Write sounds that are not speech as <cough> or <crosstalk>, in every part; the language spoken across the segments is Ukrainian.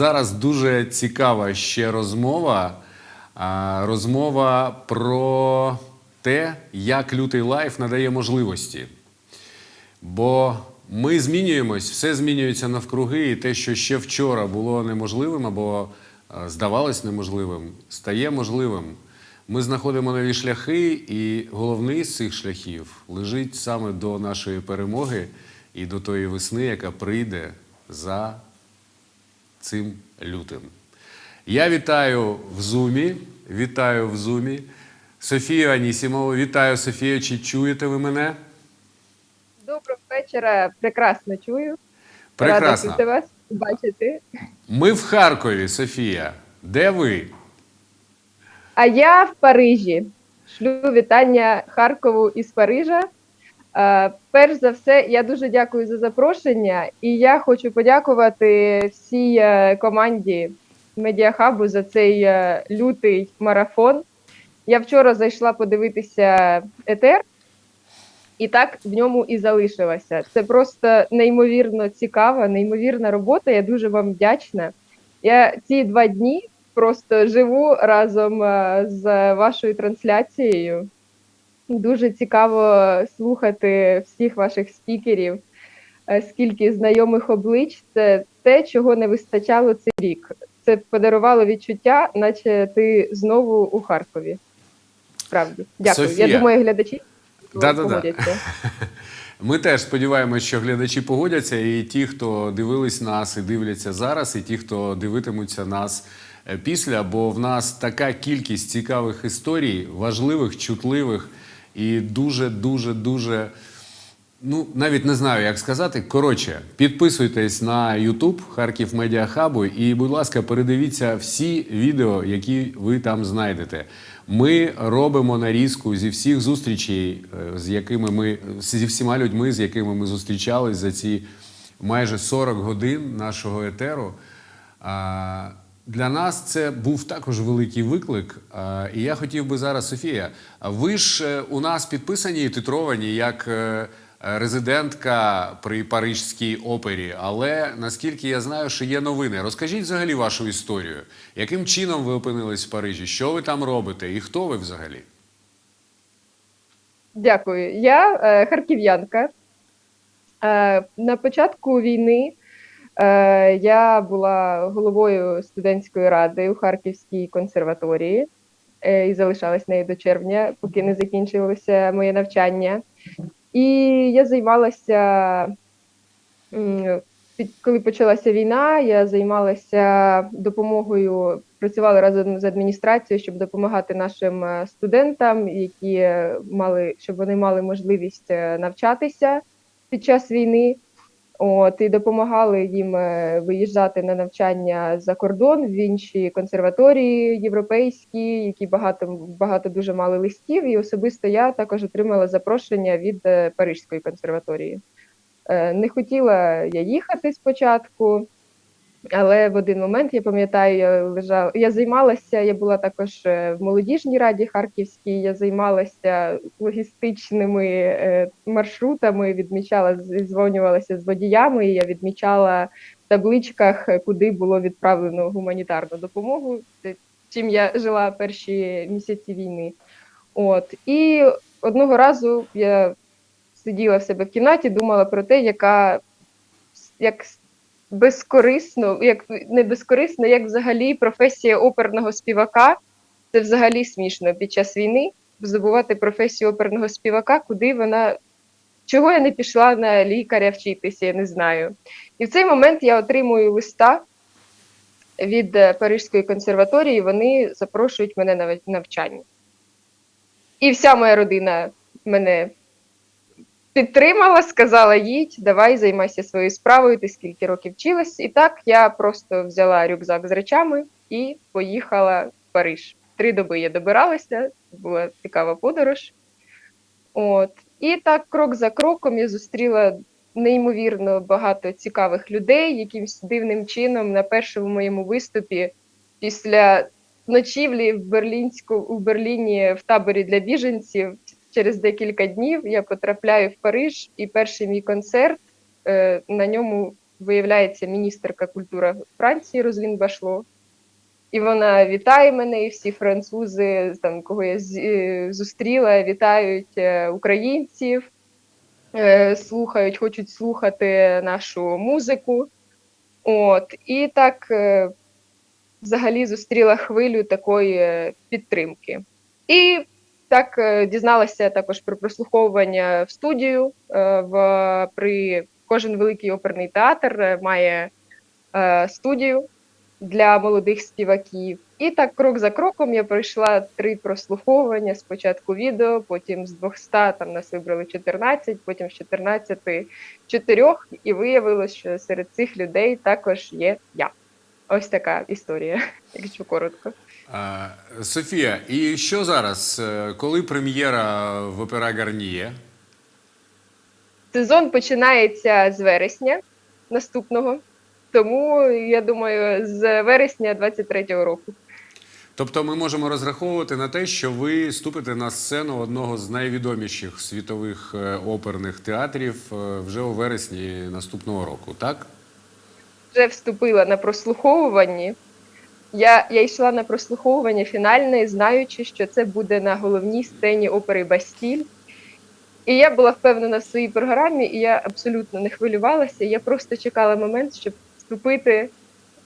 зараз дуже цікава ще розмова. Розмова про те, як лютий лайф надає можливості. Бо ми змінюємось, все змінюється навкруги, і те, що ще вчора було неможливим або е, здавалось неможливим, стає можливим. Ми знаходимо нові шляхи, і головний з цих шляхів лежить саме до нашої перемоги і до тої весни, яка прийде за цим лютим. Я вітаю в Зумі. Вітаю в Зумі. Софію Анісімову. Вітаю, Софія. Чи чуєте ви мене? Доброго вечора. Прекрасно чую. Прекрасно. Рада вас бачити. Ми в Харкові, Софія. Де ви? А я в Парижі. Шлю вітання Харкову із Парижа. Е, перш за все, я дуже дякую за запрошення, і я хочу подякувати всій е, команді Медіахабу за цей е, лютий марафон. Я вчора зайшла подивитися етер, і так в ньому і залишилася. Це просто неймовірно цікава, неймовірна робота. Я дуже вам вдячна. Я ці два дні просто живу разом з вашою трансляцією. Дуже цікаво слухати всіх ваших спікерів, е, скільки знайомих облич. Це те, чого не вистачало цей рік. Це подарувало відчуття, наче ти знову у Харкові. Справді, дякую. Софія. Я думаю, глядачі погодяться. <laughs> Ми теж сподіваємося, що глядачі погодяться, і ті, хто дивились нас і дивляться зараз, і ті, хто дивитимуться нас е, після, бо в нас така кількість цікавих історій, важливих, чутливих і дуже, дуже, дуже. Ну, навіть не знаю, як сказати. Коротше, підписуйтесь на YouTube Харків Медіа Хабу і, будь ласка, передивіться всі відео, які ви там знайдете. Ми робимо нарізку зі всіх зустрічей, е, з якими ми зі всіма людьми, з якими ми зустрічались за ці майже 40 годин нашого етеру. Для нас це був також великий виклик. І я хотів би зараз, Софія, ви ж е, у нас підписані і титровані як е, резидентка при Парижській опері. Але наскільки я знаю, що є новини. Розкажіть взагалі вашу історію. Яким чином ви опинились в Парижі? Що ви там робите? І хто ви взагалі? Дякую. Я е, харків'янка. Е, на початку війни е, я була головою студентської ради у Харківській консерваторії е, і залишалась нею до червня, поки не закінчилося моє навчання. І я займалася, коли почалася війна, я займалася допомогою, працювала разом з адміністрацією, щоб допомагати нашим е, студентам, які е, мали, щоб вони мали можливість е, навчатися під час війни. От, і допомагали їм е, виїжджати на навчання за кордон в інші консерваторії європейські, які багато багато дуже мали листів. І особисто я також отримала запрошення від Парижської консерваторії. Е, Не хотіла я їхати спочатку, але в один момент я пам'ятаю, я лежала. Я займалася. Я була також е, в молодіжній раді Харківській. Я займалася логістичними е, маршрутами. Відмічала зізвонювалася з водіями. Я відмічала в табличках, куди було відправлено гуманітарну допомогу. Чим я жила перші місяці війни. От і одного разу я сиділа в себе в кімнаті, думала про те, яка як безкорисно, як не безкорисно, як взагалі професія оперного співака. Це взагалі смішно під час війни забувати професію оперного співака, куди вона. Чого я не пішла на лікаря вчитися, я не знаю. І в цей момент я отримую листа від е, Парижської консерваторії, вони запрошують мене на навчання. І вся моя родина мене підтримала, сказала: їдь, давай займайся своєю справою, ти скільки років вчилась. І так я просто взяла рюкзак з речами і поїхала в Париж. Три доби я добиралася, була цікава подорож. От. І так, крок за кроком, я зустріла неймовірно багато цікавих людей, якимсь дивним чином на першому моєму виступі після ночівлі в Берлінську у Берліні в таборі для біженців. Через декілька днів я потрапляю в Париж, і перший мій концерт е, на ньому виявляється міністерка культури Франції Розлін Башло. І вона вітає мене, і всі французи, там кого я е, зустріла, вітають е, українців, е, слухають, хочуть слухати нашу музику. От, і так е, взагалі зустріла хвилю такої е, підтримки. І так е, дізналася також про прослуховування в студію. е, В при кожен великий оперний театр е, має студію для молодих співаків. І так, крок за кроком, я пройшла три прослуховування. Спочатку відео, потім з 200 там нас вибрали 14, потім з 14 чотирьох, і виявилось, що серед цих людей також є я. Ось така історія, <laughs> якщо коротко. А, Софія, і що зараз? Е, Коли прем'єра в опера Гарніє? Сезон починається з вересня наступного, тому я думаю, з вересня 23-го року. Тобто ми можемо розраховувати на те, що ви ступите на сцену одного з найвідоміших світових е, оперних театрів е, вже у вересні наступного року, так? Вже вступила на прослуховуванні. Я, я йшла на прослуховування фінальне, знаючи, що це буде на головній сцені опери Бастіль. І я була впевнена в своїй програмі, і я абсолютно не хвилювалася. Я просто чекала момент, щоб вступити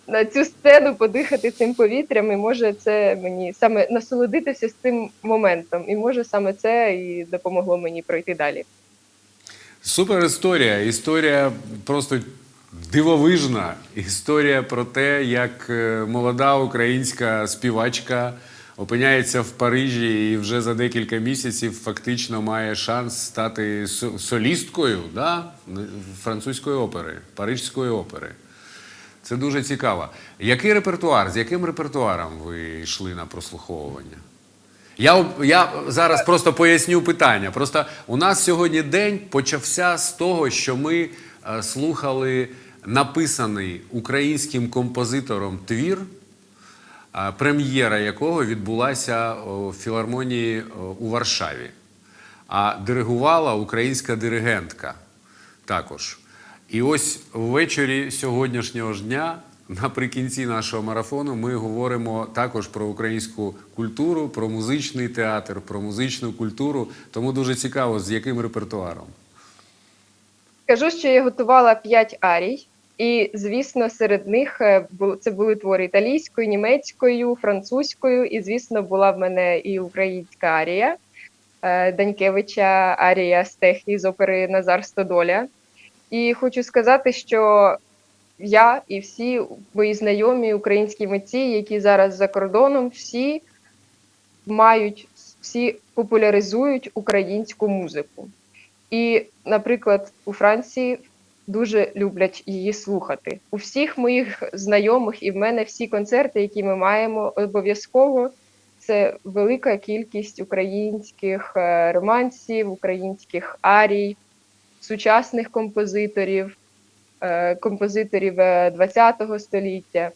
на цю сцену, подихати цим повітрям. І може це мені саме насолодитися з цим моментом. І може саме це і допомогло мені пройти далі. Супер історія. Історія просто дивовижна. Історія про те, як е, молода українська співачка опиняється в Парижі і вже за декілька місяців фактично має шанс стати солісткою да? французької опери, парижської опери. Це дуже цікаво. Який репертуар? З яким репертуаром ви йшли на прослуховування? Я, я зараз просто поясню питання. Просто у нас сьогодні день почався з того, що ми е, слухали написаний українським композитором твір, прем'єра якого відбулася в філармонії у Варшаві. А диригувала українська диригентка також. І ось ввечері сьогоднішнього ж дня, наприкінці нашого марафону, ми говоримо також про українську культуру, про музичний театр, про музичну культуру. Тому дуже цікаво, з яким репертуаром. Скажу, що я готувала п'ять арій, і звісно, серед них е, це були твори італійською, німецькою, французькою, і звісно, була в мене і українська арія е, Данькевича, арія Стехі з опери Назар Стодоля. І хочу сказати, що я і всі мої знайомі українські митці, які зараз за кордоном, всі мають, всі популяризують українську музику. І, наприклад, у Франції дуже люблять її слухати. У всіх моїх знайомих і в мене всі концерти, які ми маємо, обов'язково це велика кількість українських е, романсів, українських арій, сучасних композиторів, е, композиторів ХХ століття.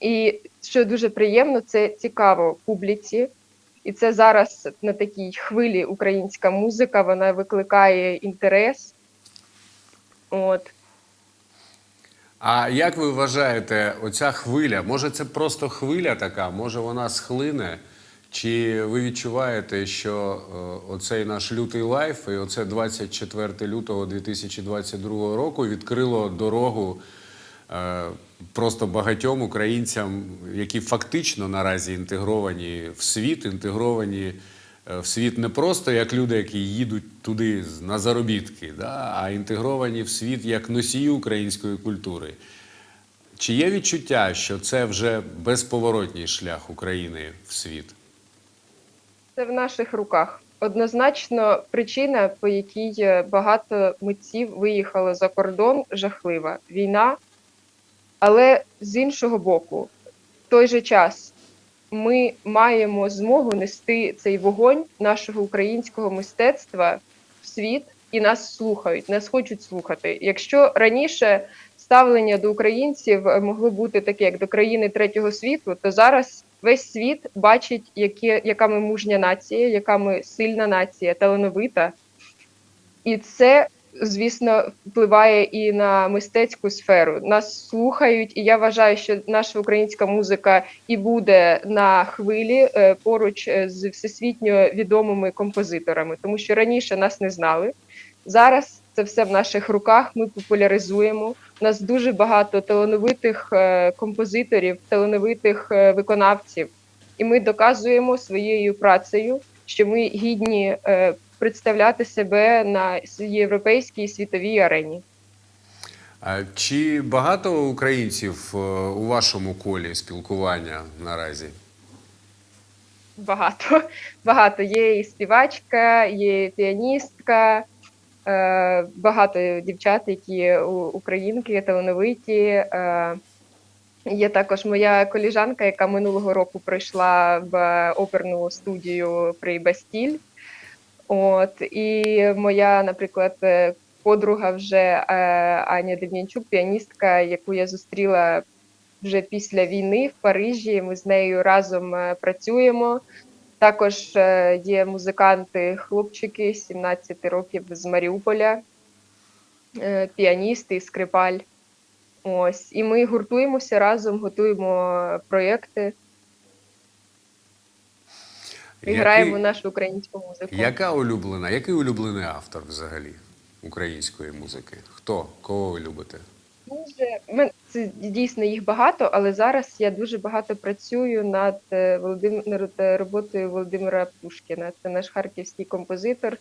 І що дуже приємно, це цікаво публіці. І це зараз на такій хвилі українська музика, вона викликає інтерес. От. А як ви вважаєте, оця хвиля? Може, це просто хвиля така, може вона схлине? Чи ви відчуваєте, що е, оцей наш лютий лайф і оце 24 лютого 2022 року відкрило дорогу е, просто багатьом українцям, які фактично наразі інтегровані в світ, інтегровані в світ не просто як люди, які їдуть туди на заробітки, да, а інтегровані в світ як носії української культури. Чи є відчуття, що це вже безповоротній шлях України в світ? Це в наших руках. Однозначно, причина, по якій е, багато митців виїхало за кордон, жахлива війна. Але з іншого боку, в той же час ми маємо змогу нести цей вогонь нашого українського мистецтва в світ, і нас слухають, нас хочуть слухати. Якщо раніше ставлення до українців могло бути таке, як до країни третього світу, то зараз весь світ бачить, які, яка ми мужня нація, яка ми сильна нація, талановита. І це звісно, впливає і на мистецьку сферу. Нас слухають, і я вважаю, що наша українська музика і буде на хвилі е, поруч е, з всесвітньо відомими композиторами, тому що раніше нас не знали. Зараз це все в наших руках. Ми популяризуємо. У нас дуже багато талановитих е, композиторів, талановитих виконавців, і ми доказуємо своєю працею, що ми гідні представляти себе на європейській світовій арені. Чи багато українців е, у вашому колі спілкування наразі? Багато. <laughs> Багато. Є і співачка, є і піаністка, е, багато дівчат, які українки, талановиті. Е, є також моя коліжанка, яка минулого року прийшла в оперну студію при Бастіль. От, і моя, наприклад, е, подруга вже е, Аня Дем'янчук, піаністка, яку я зустріла вже після війни в Парижі. Ми з нею разом е, працюємо. Також є музиканти, хлопчики 17 років з Маріуполя, піаніст і скрипаль. Ось, і ми гуртуємося разом, готуємо проєкти і граємо нашу українську музику. Яка улюблена, який улюблений автор взагалі української музики? Хто? Кого ви любите? Дуже мен це дійсно їх багато, але зараз я дуже багато працюю над е, Володим... над е, роботою Володимира Пушкіна. Це наш харківський композитор,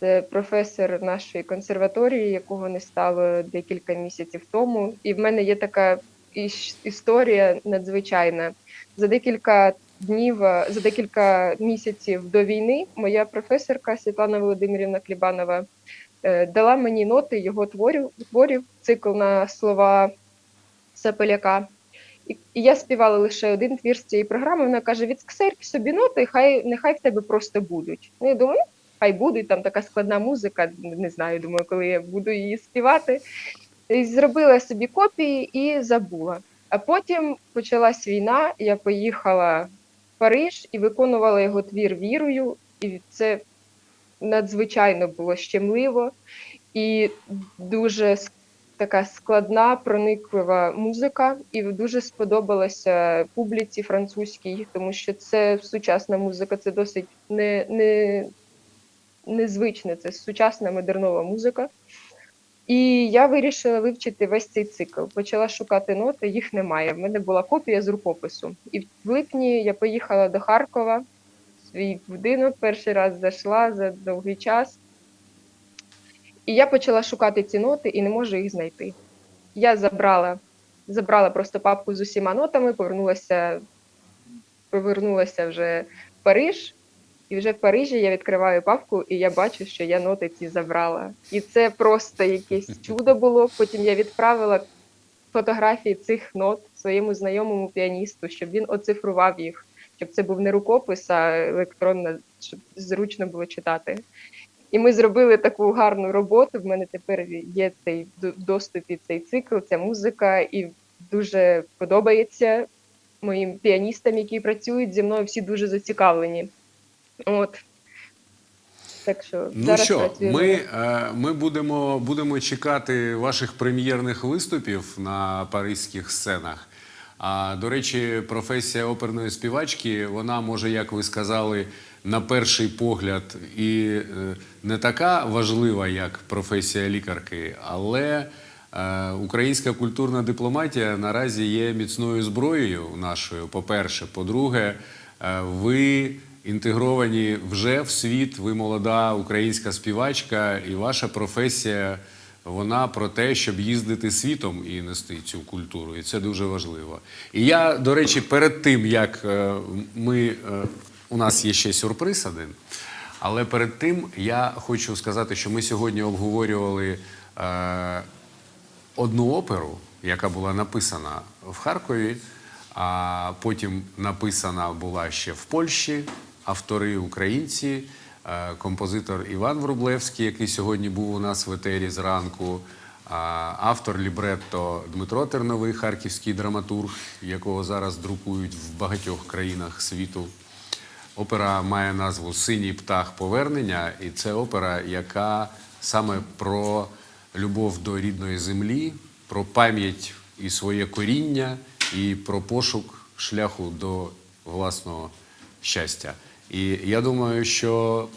це професор нашої консерваторії, якого не стало декілька місяців тому. І в мене є така іш- історія надзвичайна. За декілька днів, е, за декілька місяців до війни, моя професорка Світлана Володимирівна Клібанова е, дала мені ноти його творів, творів цикл на слова Сапеляка. І, я співала лише один твір з цієї програми. Вона каже: відсксерки собі ноти, хай нехай в тебе просто будуть. Ну, я думаю, ну, хай будуть, там така складна музика, не знаю, думаю, коли я буду її співати. І зробила собі копії і забула. А потім почалась війна, я поїхала Париж і виконувала його твір вірою, і це надзвичайно було щемливо і дуже така складна, прониклива музика, і дуже сподобалася публіці французькій, тому що це сучасна музика, це досить не, не, незвичне, це сучасна модернова музика. І я вирішила вивчити весь цей цикл. Почала шукати ноти, їх немає. В мене була копія з рукопису. І в липні я поїхала до Харкова, свій будинок, перший раз зайшла за довгий час. І я почала шукати ці ноти і не можу їх знайти. Я забрала, забрала просто папку з усіма нотами, повернулася, повернулася вже в Париж, і вже в Парижі я відкриваю папку, і я бачу, що я ноти ці забрала. І це просто якесь <laughs> чудо було. Потім я відправила фотографії цих нот своєму знайомому піаністу, щоб він оцифрував їх, щоб це був не рукопис, а електронна, щоб зручно було читати. І ми зробили таку гарну роботу. В мене тепер є цей в доступі цей цикл, ця музика, і дуже подобається моїм піаністам, які працюють зі мною. Всі дуже зацікавлені. От. Так що Ну зараз що, ми, е, ми будемо, будемо чекати ваших прем'єрних виступів на паризьких сценах. А до речі, професія оперної співачки, вона може, як ви сказали, на перший погляд і е, не така важлива, як професія лікарки, але е, українська культурна дипломатія наразі є міцною зброєю нашою. По-перше, по-друге, е, ви інтегровані вже в світ. Ви молода українська співачка, і ваша професія вона про те, щоб їздити світом і нести цю культуру. І це дуже важливо. І я, до речі, перед тим як е, ми е, у нас є ще сюрприз один. Але перед тим я хочу сказати, що ми сьогодні обговорювали е, одну оперу, яка була написана в Харкові, а потім написана була ще в Польщі. Автори українці, е, композитор Іван Врублевський, який сьогодні був у нас в етері зранку, автор лібретто Дмитро Терновий, харківський драматург, якого зараз друкують в багатьох країнах світу. Опера має назву Синій птах повернення, і це опера, яка саме про любов до рідної землі, про пам'ять і своє коріння, і про пошук шляху до власного щастя. І я думаю, що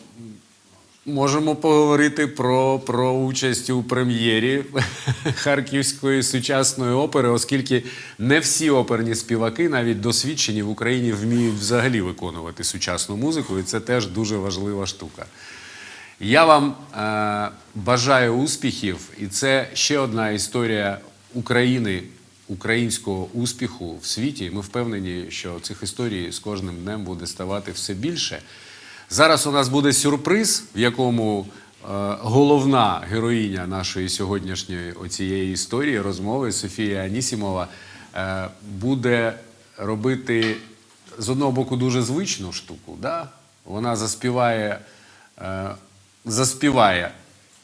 Можемо поговорити про, про участь у прем'єрі <laughs> Харківської сучасної опери, оскільки не всі оперні співаки, навіть досвідчені в Україні, вміють взагалі виконувати сучасну музику, і це теж дуже важлива штука. Я вам е, бажаю успіхів, і це ще одна історія України, українського успіху в світі. Ми впевнені, що цих історій з кожним днем буде ставати все більше. Зараз у нас буде сюрприз, в якому е, головна героїня нашої сьогоднішньої оцієї історії, розмови Софія Анісімова, е, буде робити з одного боку дуже звичну штуку. Да? Вона заспіває, е, заспіває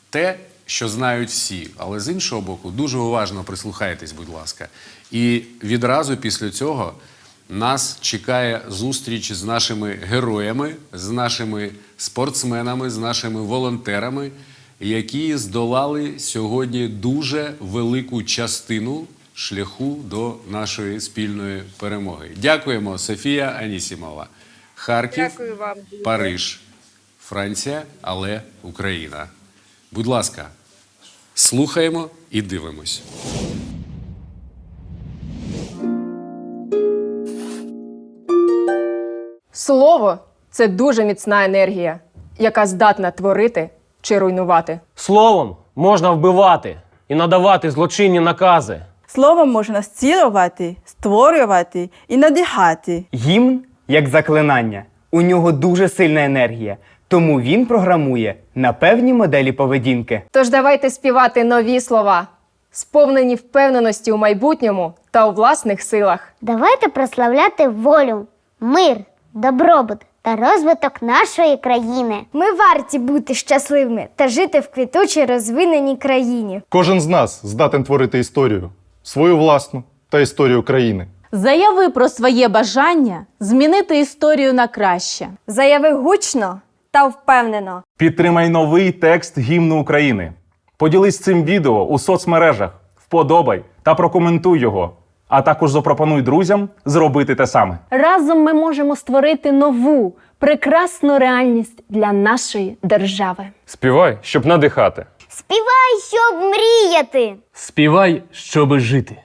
те, що знають всі, але з іншого боку, дуже уважно прислухайтесь, будь ласка. І відразу після цього нас чекає зустріч з нашими героями, з нашими спортсменами, з нашими волонтерами, які здолали сьогодні дуже велику частину шляху до нашої спільної перемоги. Дякуємо, Софія Анісімова. Харків, Дякую вам. Париж, Франція, але Україна. Будь ласка, слухаємо і дивимось. Слово це дуже міцна енергія, яка здатна творити чи руйнувати. Словом можна вбивати і надавати злочинні накази. Словом можна зцілювати, створювати і надихати. Гімн як заклинання. У нього дуже сильна енергія, тому він програмує на певні моделі поведінки. Тож давайте співати нові слова, сповнені впевненості у майбутньому та у власних силах. Давайте прославляти волю, мир, добробут та розвиток нашої країни. Ми варті бути щасливими та жити в квітучій розвиненій країні. Кожен з нас здатен творити історію, свою власну та історію країни. Заяви про своє бажання змінити історію на краще. Заяви гучно та впевнено. Підтримай новий текст гімну України. Поділись цим відео у соцмережах, вподобай та прокоментуй його. А також запропонуй друзям зробити те саме. Разом ми можемо створити нову прекрасну реальність для нашої держави. Співай, щоб надихати. Співай, щоб мріяти! Співай, щоби жити.